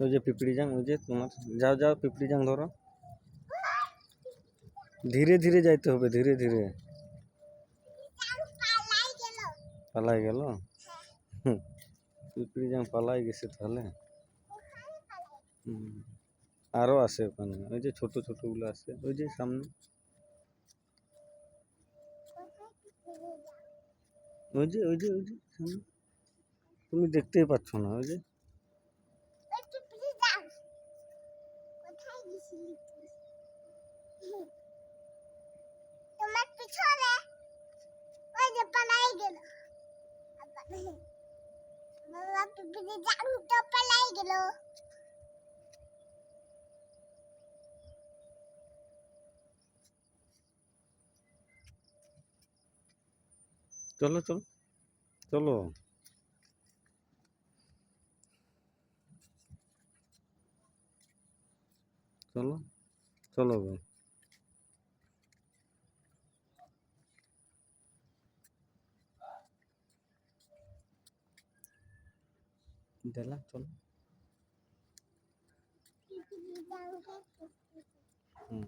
ওই যে পিপড়ি জাং ওই যে তোমার যাও যাও পিপড়ি জাং ধরো। ধীরে ধীরে যাইতে হবে ধীরে ধীরে। পালাই গেল? পিপড়ি জাং পালাই গেছে তাহলে? হুম, আরও আছে ওখানে ওই যে ছোট ছোটগুলো আছে ওই যে সামনে। ওই যে ওই যে ওই যে সামনে। তুমি দেখতেই পাচ্ছ না ওই যে। তোমার পিছনে ওই যে পালাই গেল। বাবা পিপিলি জাং তো পালাই গেল। চলো চলো চলো। চলো চলো ভাই। দিলাম চলো। হুম।